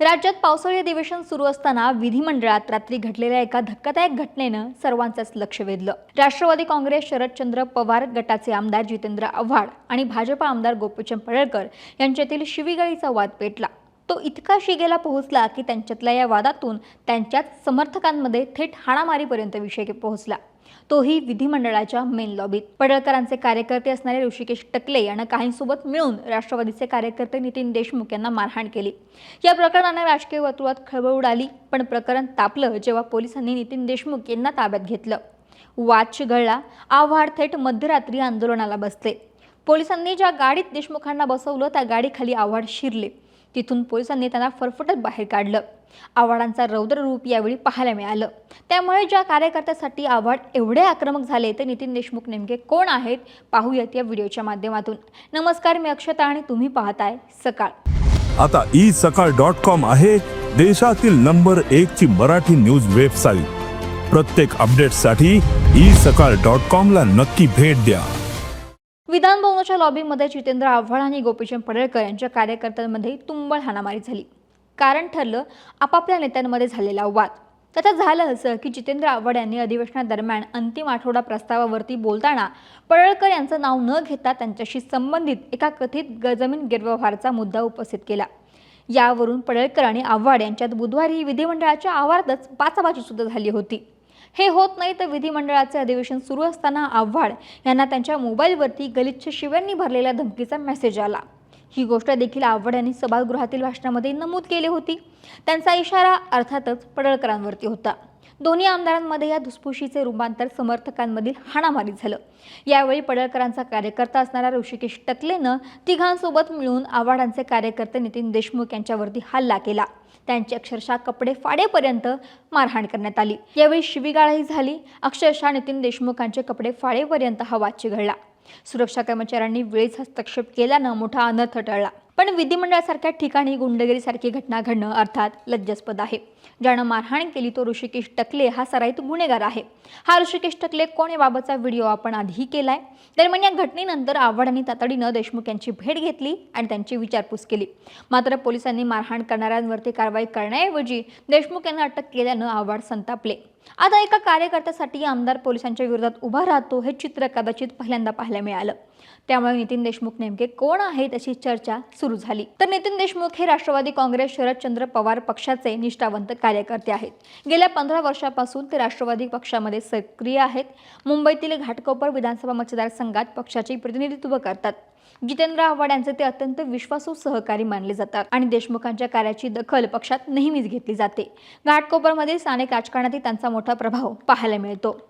राज्यात पावसाळी अधिवेशन सुरू असताना विधिमंडळात रात्री घडलेल्या एका धक्कादायक घटनेनं सर्वांचंच लक्ष वेधलं. राष्ट्रवादी काँग्रेस शरदचंद्र पवार गटाचे आमदार जितेंद्र आव्हाड आणि भाजपा आमदार गोपीचंद पडळकर यांच्यातील शिवीगाळीचा वाद पेटला. तो इतका शिगेला पोहोचला की त्यांच्यातल्या या वादातून त्यांच्याच समर्थकांमध्ये थेट हाणामारीपर्यंत विषय पोहोचला. तोही विधिमंडळाच्या मेन लॉबीत पडळकरांचे कार्यकर्ते असणारे ऋषिकेश टकले यांना काहींसोबत मिळून राष्ट्रवादीचे कार्यकर्ते नितीन देशमुख यांना मारहाण केली. या प्रकरणाने राजकीय वर्तुळात खळबळ उडाली पण प्रकरण तापलं जेव्हा पोलिसांनी नितीन देशमुख यांना ताब्यात घेतलं. वाद चिघळला आव्हाड थेट मध्यरात्री आंदोलनाला बसले. पोलिसांनी ज्या गाडीत देशमुखांना बसवलं त्या गाडीखाली आव्हाड शिरले. तिथून पोलिसांनी त्यांना फरफटत बाहेर काढलं. आव्हाडांचा रौद्र रूप यावेळी पाहायला मिळालं. त्यामुळे ज्या कार्यकर्त्यासाठी आव्हाड एवढे आक्रमक झाले ते नितीन देशमुख नेमके कोण आहेत? पाहूयात या व्हिडिओच्या माध्यमातून. नमस्कार मी अक्षता आणि तुम्ही पाहताय सकाळ. आता ई सकाळ डॉट कॉम आहे देशातील नंबर एक ची मराठी न्यूज वेबसाईट. प्रत्येक अपडेटसाठी ई सकाळ डॉट कॉम ला नक्की भेट द्या. विधान भवनाच्या लॉबीमध्ये जितेंद्र आव्हाड आणि गोपीचंद पडळकर यांच्या कार्यकर्त्यांमध्ये तुंबळ हाणामारी झाली. कारण ठरलं आपापल्या नेत्यांमध्ये झालेला वाद. त्याच्यात झालं असं की जितेंद्र आव्हाड यांनी अधिवेशनादरम्यान अंतिम आठवडा प्रस्तावावरती बोलताना पडळकर यांचं नाव न घेता त्यांच्याशी संबंधित एका कथित ग- जमीन गैरव्यवहाराचा मुद्दा उपस्थित केला. यावरून पडळकर आणि आव्हाड यांच्यात बुधवारी विधिमंडळाच्या आवारातच बाचाबाची सुद्धा झाली होती. हे होत नाही तर विधिमंडळाचे अधिवेशन सुरू असताना आव्हाड यांना त्यांच्या मोबाईलवरती गलिच्छ शिव्यांनी भरलेल्या धमकीचा मेसेज आला. ही गोष्ट देखील आव्हाड यांनी सभागृहातील भाषणामध्ये नमूद केली होती. त्यांचा इशारा अर्थातच पडळकरांवरती होता. दोन्ही आमदारांमध्ये या धुसफुशीचे रूपांतर समर्थकांमधील हाणामारी झालं. यावेळी पडळकरांचा कार्यकर्ता असणाऱ्या ऋषिकेश टकलेनं तिघांसोबत मिळून आव्हाडांचे कार्यकर्ते नितीन देशमुख यांच्यावरती हल्ला केला. त्यांची अक्षरशः कपडे फाडेपर्यंत मारहाण करण्यात आली. यावेळी शिवीगाळही झाली. अक्षरशः नितीन देशमुखांचे कपडे फाडेपर्यंत हा वाद चिघळला. सुरक्षा कर्मचाऱ्यांनी वेळीच हस्तक्षेप केल्यानं मोठा अनर्थ टळला. पण विधिमंडळासारख्या ठिकाणी गुंडगिरीसारखी घटना घडणं अर्थात लज्जास्पद आहे. ज्यानं मारहाण केली तो ऋषिकेश टकले हा सराईत गुन्हेगार आहे. हा ऋषिकेश टकले कोण याबाबतचा व्हिडिओ आपण आधीही केलाय. दरम्यान या घटनेनंतर आव्हाड यांनी तातडीनं देशमुख यांची भेट घेतली आणि त्यांची विचारपूस केली. मात्र पोलिसांनी मारहाण करणाऱ्यांवरती कारवाई करण्याऐवजी देशमुख यांना अटक केल्यानं आव्हाड संतापले. आता एका कार्यकर्त्यासाठी आमदार पोलिसांच्या विरोधात उभा राहतो हे चित्र कदाचित पहिल्यांदा पाहायला मिळालं. त्यामुळे नितीन देशमुख नेमके कोण आहेत अशी चर्चा सुरू सुरू झाली. तर नितीन देशमुख हे राष्ट्रवादी काँग्रेस शरदचंद्र पवार पक्षाचे निष्ठावंत कार्यकर्ते आहेत. गेल्या पंधरा वर्षापासून ते राष्ट्रवादी पक्षामध्ये सक्रिय आहेत. मुंबईतील घाटकोपर विधानसभा मतदारसंघात पक्षाचे प्रतिनिधित्व करतात. जितेंद्र आव्हाड यांचे ते अत्यंत विश्वासू सहकारी मानले जातात आणि देशमुखांच्या कार्याची दखल पक्षात नेहमीच घेतली जाते. घाटकोपरमधील स्थानिक राजकारणातही त्यांचा मोठा प्रभाव पाहायला मिळतो.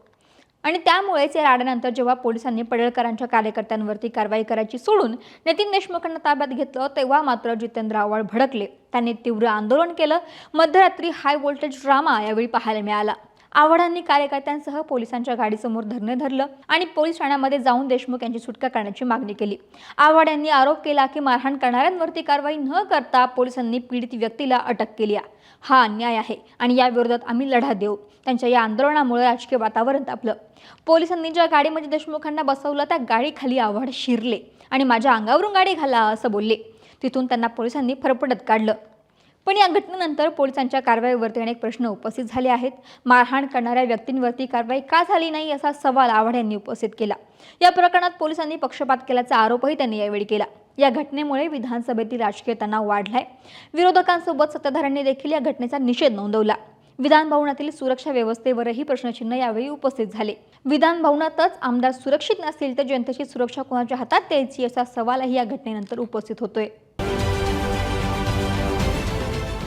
आणि त्यामुळेच या राड्यानंतर जेव्हा पोलिसांनी पडळकरांच्या कार्यकर्त्यांवरती कारवाई करायची सोडून नितीन देशमुखांना ताब्यात घेतलं तेव्हा मात्र जितेंद्र आव्हाड भडकले. त्यांनी तीव्र आंदोलन केलं. मध्यरात्री हाय व्होल्टेज ड्रामा यावेळी पाहायला मिळाला. आव्हाडांनी कार्यकर्त्यांसह पोलिसांच्या गाडीसमोर धरणे धरलं आणि पोलीस ठाण्यामध्ये जाऊन देशमुख यांची सुटका करण्याची मागणी केली. आव्हाड यांनी आरोप केला की मारहाण करणाऱ्यांवरती कारवाई न करता पोलिसांनी पीडित व्यक्तीला अटक केली हा अन्याय आहे आणि या विरोधात आम्ही लढा देऊ. त्यांच्या या आंदोलनामुळे राजकीय वातावरण तापलं. पोलिसांनी ज्या गाडीमध्ये देशमुखांना बसवलं त्या गाडीखाली आव्हाड शिरले आणि माझ्या अंगावरून गाडी घाला असं बोलले. तिथून त्यांना पोलिसांनी फरफडत काढलं. पण या घटनेनंतर पोलिसांच्या कारवाईवरती अनेक प्रश्न उपस्थित झाले आहेत. मारहाण करणाऱ्या व्यक्तींवरती कारवाई का झाली नाही असा सवाल आव्हाड यांनी उपस्थित केला. या प्रकरणात पोलिसांनी पक्षपात केल्याचा आरोपही त्यांनी यावेळी केला. या घटनेमुळे विधानसभेतील राजकीय तणाव वाढलाय. विरोधकांसोबत सत्ताधाऱ्यांनी देखील या घटनेचा निषेध नोंदवला. विधान भवनातील सुरक्षा व्यवस्थेवरही प्रश्नचिन्ह यावेळी उपस्थित झाले. विधान भवनातच आमदार सुरक्षित नसतील तर जनतेची सुरक्षा कोणाच्या हातात द्यायची असा सवालही या घटनेनंतर उपस्थित होतोय.